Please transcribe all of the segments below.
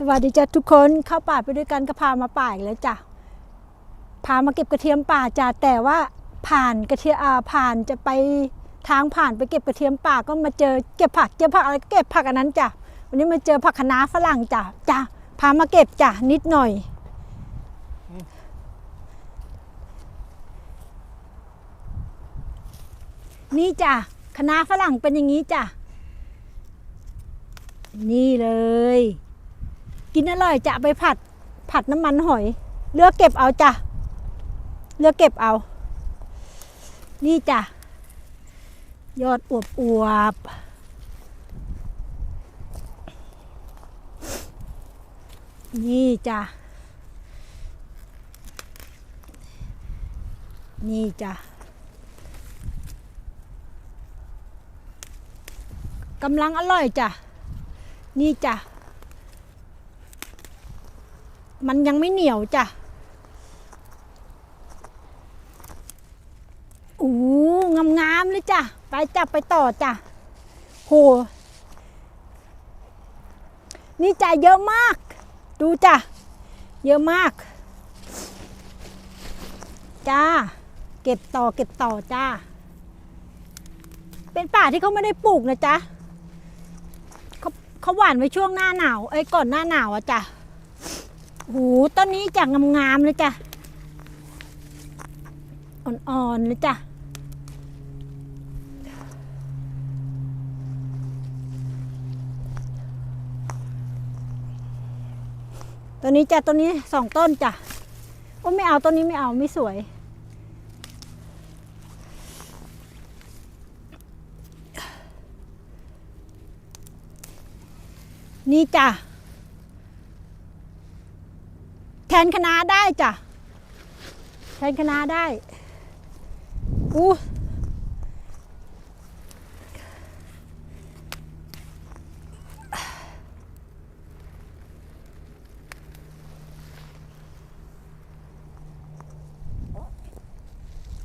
สวัสดีจ้ะทุกคนเข้าป่าไปด้วยกันก็พามาป่าอีกแล้วจ้ะพามาเก็บกระเทียมป่าจ้ะแต่ว่าผ่านกระเทียมอ่าผ่านจะไปทางผ่านไปเก็บกระเทียมป่าก็มาเจอเก็บผักเก็บผักอะไรก็เก็บผักอันนั้นจ้ะวันนี้มาเจอผักคะน้าฝรั่งจ้ะจ้ะพามาเก็บจ้ะนิดหน่อย นี่จ้ะคะน้าฝรั่งเป็นอย่างนี้จ้ะนี่เลย กินอร่อยจะไปผัดผัดน้ำมันหอยเลือกเก็บเอาจ้ะเลือกเก็บเอา นี่จ้ะยอดอวบอวบนี่จ้ะ นี่จ้ะกำลังอร่อยจ้ะ นี่จ้ะ มันยังไม่เหนียวจ้ะโอ้งามๆเลยจ้ะ ไปจับไปต่อจ้ะ โห นี่จ้ะเยอะมาก ดูจ้ะ เยอะมาก จ้า เก็บต่อเก็บต่อจ้า เป็นป่าที่เขาไม่ได้ปลูกนะจ๊ะเขาเขาหว่านไว้ช่วงหน้าหนาว เอ้ยก่อนหน้าหนาวอะจ้ะ หูต้นนี้จะงามๆเลยจ้ะ อ่อนๆเลยจ้ะ ตัวนี้จ้ะตัวนี้สองต้นจ้ะโอ้ไม่เอาต้นนี้ไม่เอาไม่สวยนี่จ้ะ แท นคณะได้จ้ะแทนคณะได้อู้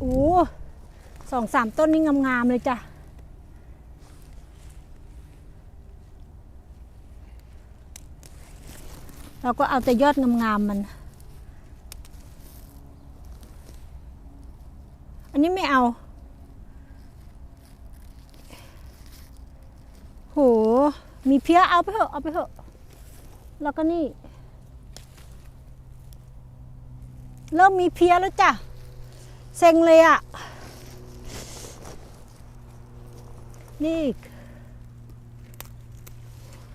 อู้สองสามต้นนี่งามๆเลยจ้ะ เราก็เอาแต่ยอดงามๆมัน นี้ไม่เอา โห มีเพี้ยเอาไปเถอะ เอาไปเถอะ แล้วก็นี่ เริ่มมีเพี้ยแล้วจ้ะ เซ็งเลยอะ่ะ นี่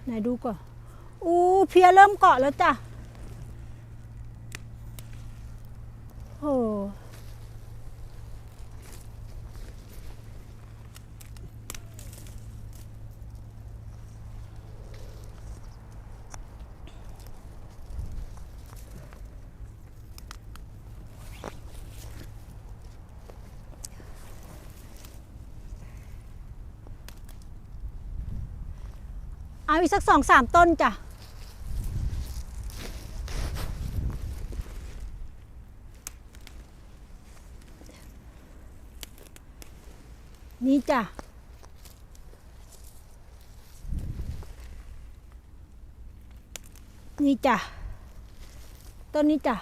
ไหนดูก่อนอู้เพี้ยเริ่มเกาะแล้วจ้ะ โห เอาอีกสักสองสามต้นจ้ะนี่จ้ะนี่จ้ะต้นนี้จ้ะ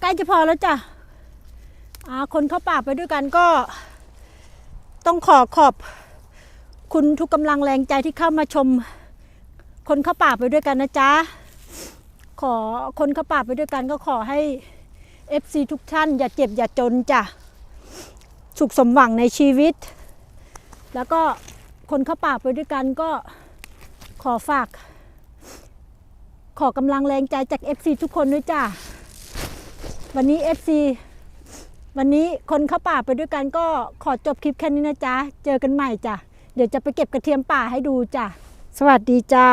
ใกล้จะพอแล้วจ้ะอาคนเข้าป่าไปด้วยกันก็ ต้องขอขอบคุณทุกกำลังแรงใจที่เข้ามาชม คนเข้าป่าไปด้วยกันนะจ๊ะ ขอคนเข้าป่าไปด้วยกันก็ขอให้ FC ทุกท่าน อย่าเจ็บอย่าจนจ้ะ สุขสมหวังในชีวิต แล้วก็คนเข้าป่าไปด้วยกันก็ขอฝาก ขอกำลังแรงใจจาก FC ทุกคนด้วยจ้าวันนี้ FC วันนี้คนเข้าป่าไปด้วยกันก็ขอจบคลิปแค่นี้นะจ๊ะ เจอกันใหม่จ้ะ เดี๋ยวจะไปเก็บกระเทียมป่าให้ดูจ้ะ สวัสดีจ้า